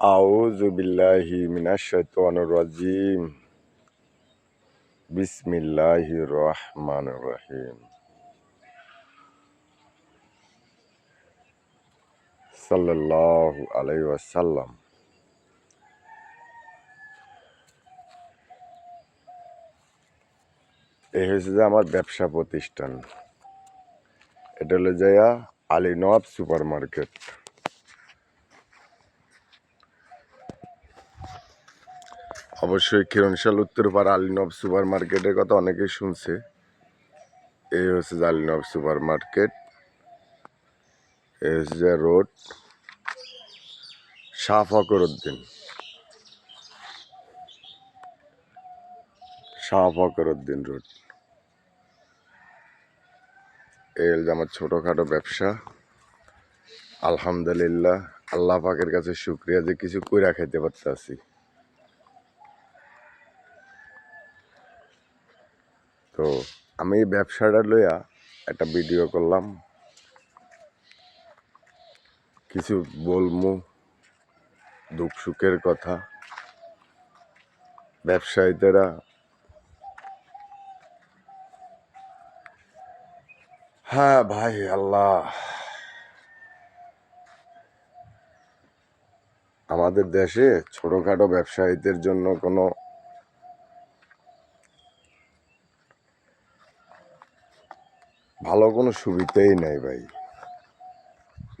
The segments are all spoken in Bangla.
আউযু বিল্লাহি মিনাশ শাইতানির রাজিম বিসমিল্লাহির রহমানির রহিম সাল্লাল্লাহু আলাইহি ওয়াসাল্লাম এই হচ্ছে যে আমার ব্যবসা প্রতিষ্ঠান। এটা হলো যাইয়া আলী নওয়াব সুপার মার্কেট অবশ্যই কিরণশাল উত্তরপাড়া আলিনব সুপার মার্কেটের কথা অনেকেই শুনছে। এই হচ্ছে আলিনব সুপার মার্কেট এই হচ্ছে road. Shah Fakhruddin Shah Fakhruddin road. এই আমার ছোটোখাটো ব্যবসা। আলহামদুলিল্লাহ, আল্লাহ পাকের কাছে শুক্রিয়া যে কিছু কইরা খাইতে পারতেছি। তো আমি ব্যবসাটা লইয়া একটা ভিডিও করলাম। কিছু বলমু, দুঃখ সুখের কথা। ব্যবসায়ীদেরা হ্যাঁ ভাই, আল্লাহ। আমাদের দেশে ছোটখাটো ব্যবসায়ীদের জন্য কোনো ভালো কোনো সুবিধাই নাই ভাই।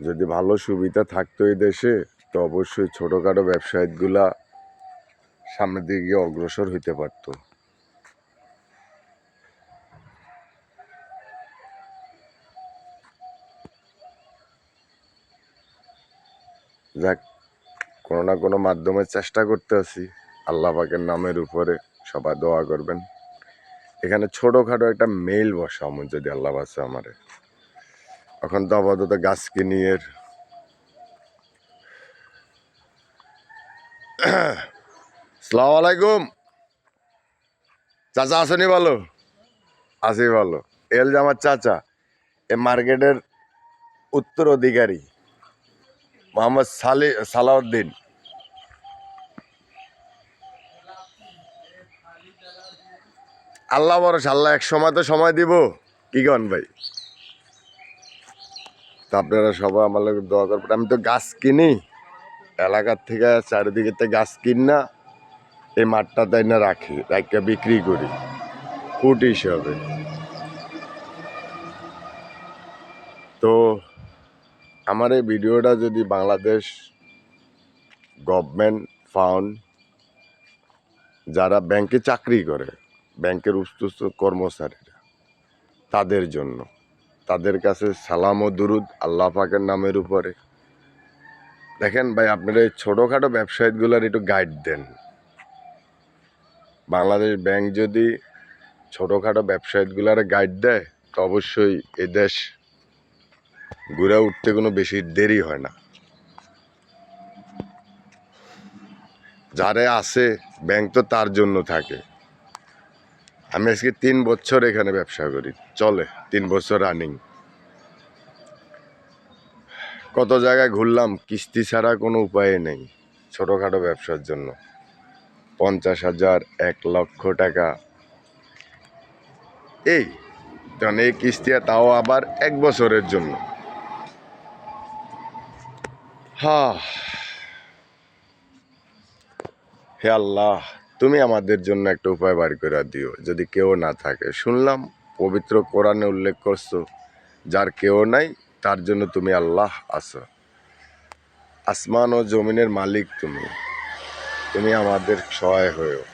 যদি ভালো সুবিধা থাকতো এই দেশে, তো অবশ্যই ছোটোখাটো ব্যবসায়ীগুলা সামনের দিকে গিয়ে অগ্রসর হইতে পারতো। যাক, কোনো না কোনো মাধ্যমে চেষ্টা করতে আছি। আল্লাহ পাকের নামের উপরে সবাই দোয়া করবেন। এখানে ছোটোখাটো একটা মেল বসা আমার যদি আল্লাহ বাসে আমারে। এখন তো আপাতত গাছ কিনিয়ের সালাম আলাইকুম। চাচা আসনি ভালো? আসি ভালো। এল যে আমার চাচা, এ মার্কেটের উত্তর অধিকারী মোহাম্মদ সালি সালাউদ্দিন। আল্লাহ বরস আল্লাহ এক সময় তো সময় দিব। কি কন ভাই? তা আপনারা সবাই আমার লোক দোয়া করবেন। আমি তো গাছ কিনি, এলাকার থেকে চারিদিকে থেকে গাছ কিন না, এই মাঠটা তাই না রাখি রাখকে বিক্রি করি ফুট হিসাবে। তো আমার এই ভিডিওটা যদি বাংলাদেশ গভর্নমেন্ট ফাউন্ড, যারা ব্যাংকে চাকরি করে ব্যাংকের উস্তুস্ত কর্মচারীরা তাদের জন্য। তাদের কাছে সালাম ও দুরুদ আল্লাহ পাকের নামের উপরে। দেখেন ভাই, আপনারা এই ছোটোখাটো ব্যবসায়ীগুলোর একটু গাইড দেন। বাংলাদেশ ব্যাংক যদি ছোটোখাটো ব্যবসায়ীগুলার গাইড দেয়, তো অবশ্যই এ দেশ ঘুরে উঠতে কোনো বেশি দেরি হয় না। যারে আছে, ব্যাংক তো তার জন্য থাকে। আমি আজকে তিন বছর এখানে ব্যবসা করি। চলে, তিন বছর রানিং কত জায়গায় ঘুরলাম, কিস্তি ছাড়া কোনো উপায় নেই ছোটোখাটো ব্যবসার জন্য। পঞ্চাশ হাজার, এক লক্ষ টাকা। এই এই কিস্তি তাও আবার এক বছরের জন্য। হা। হে আল্লাহ। তুমি আমাদের জন্য একটা উপায় বার করে দিও, যদি কেউ না থাকে। শুনলাম পবিত্র কোরআনে উল্লেখ করছ, যার কেউ নাই, তার জন্য তুমি আল্লাহ আছো। আসমান ও জমিনের মালিক তুমি। তুমি আমাদের সহায় হয়েও।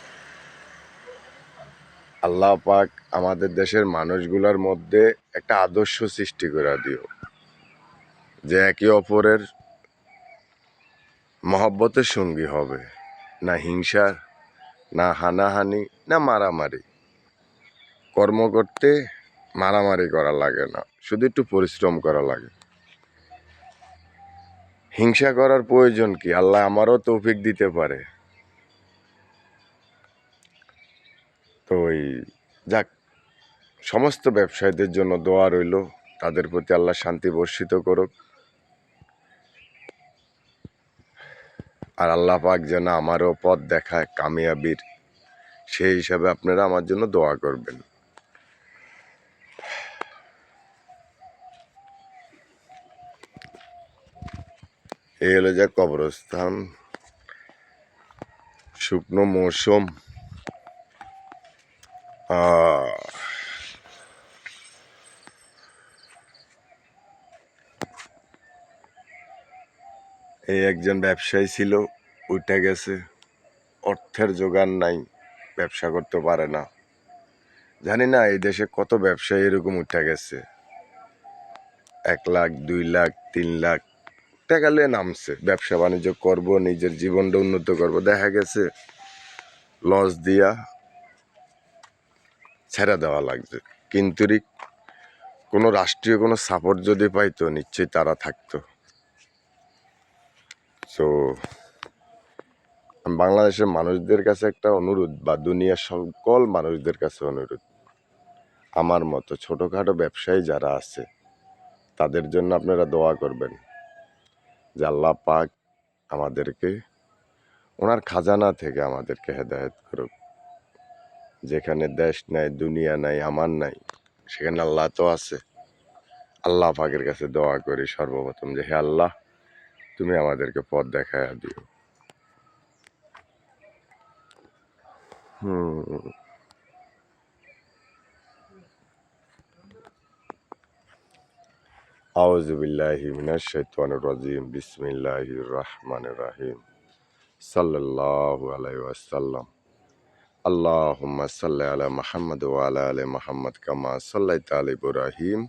আল্লাহ পাক আমাদের দেশের মানুষগুলোর মধ্যে একটা আদর্শ সৃষ্টি করে দিও, যে একে অপরের মহব্বতের সঙ্গী হবে, না হিংসার না হানাহানি না মারামারি। কর্ম করতে মারামারি করা লাগে না, শুধু একটু পরিশ্রম করা লাগে। হিংসা করার প্রয়োজন কি? আল্লাহ আমারও তৌফিক দিতে পারে। তো ওই যাক, সমস্ত ব্যবসায়ীদের জন্য দোয়া রইল, তাদের প্রতি আল্লাহ শান্তি বর্ষিত করুক। আর আল্লাহ পাক যেন আমারও পথ দেখায় কামিয়াবির, সেই হিসাবে আপনারা আমার জন্য দোয়া করবেন। এই হলো যে কবরস্থান, শুকনো মৌসুম এই একজন ব্যবসায়ী ছিল উঠে গেছে। অর্থের যোগান নাই, ব্যবসা করতে পারে না। জানি না এই দেশে কত ব্যবসায়ী এরকম উঠে গেছে। এক লাখ, দুই লাখ, তিন লাখ টাকা লিয়ে নামছে। ব্যবসা বাণিজ্য করব, নিজের জীবনটা উন্নত করব। দেখা গেছে, লস দিয়া ছেড়ে দেওয়া লাগছে। কিন্তু কোনো রাষ্ট্রীয় কোনো সাপোর্ট যদি পাইতো, নিশ্চয়ই তারা থাকতো। তো বাংলাদেশের মানুষদের কাছে একটা অনুরোধ বা দুনিয়ার সকল মানুষদের কাছে অনুরোধ। আমার মতো ছোটোখাটো ব্যবসায়ী যারা আছে, তাদের জন্য আপনারা দোয়া করবেন যে আল্লাহ পাক আমাদেরকে, ওনার খাজানা থেকে আমাদেরকে হেদায়েত করুক। যেখানে দেশ নাই, দুনিয়া নাই আমার নাই, সেখানে আল্লাহ তো আছে। আল্লাহ পাকের কাছে দোয়া করি সর্বপ্রথম যে, হে আল্লাহ তুমি আমাদেরকে পথ দেখায় দিও। হুম। আউযু বিল্লাহি মিনাশ শাইতানির রাজিম। বিসমিল্লাহির রহমানির রহিম। ওয়াসাল্লাম। আল্লাহুম্মা সাল্লি আলা মুহাম্মদ ওয়া আলা আলি মুহাম্মদ কামা সাল্লাইতা আলা ইব্রাহিম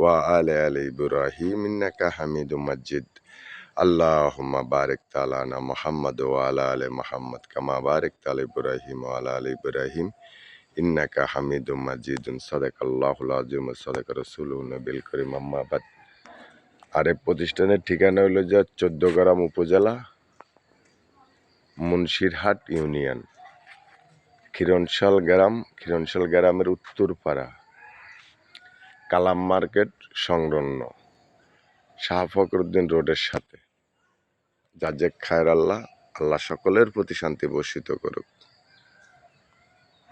ওয়া আলা আলি ইব্রাহিম ইন্নাকা হামিদুম মাজিদ। আল্লাহুম্মা বারিক তাআলা মুহাম্মদ ওয়া আলা মুহাম্মদ কামা বারাকতা আলা ইব্রাহিম আলা আলি ইব্রাহিম। ইন্নাকা হামিদুম মাজিদুন। সাদাকাল্লাহুল আযীম ওয়া সাদাকা রাসূলুন নবিল করিম। আম্মা বাদ। আর এই প্রতিষ্ঠানের ঠিকানা হলো যে চোদ্দগ্রাম উপজেলা, মুন্সিরহাট ইউনিয়ন। খিরণশাল গ্রাম খিরণশাল গ্রামের উত্তরপাড়া। কালাম মার্কেট সংলগ্ন। শাহ ফখরুদ্দিন রোডের সাথে। যাজেক খায়ের আল্লাহ আল্লাহ সকলের প্রতি শান্তি বর্ষিত করুক।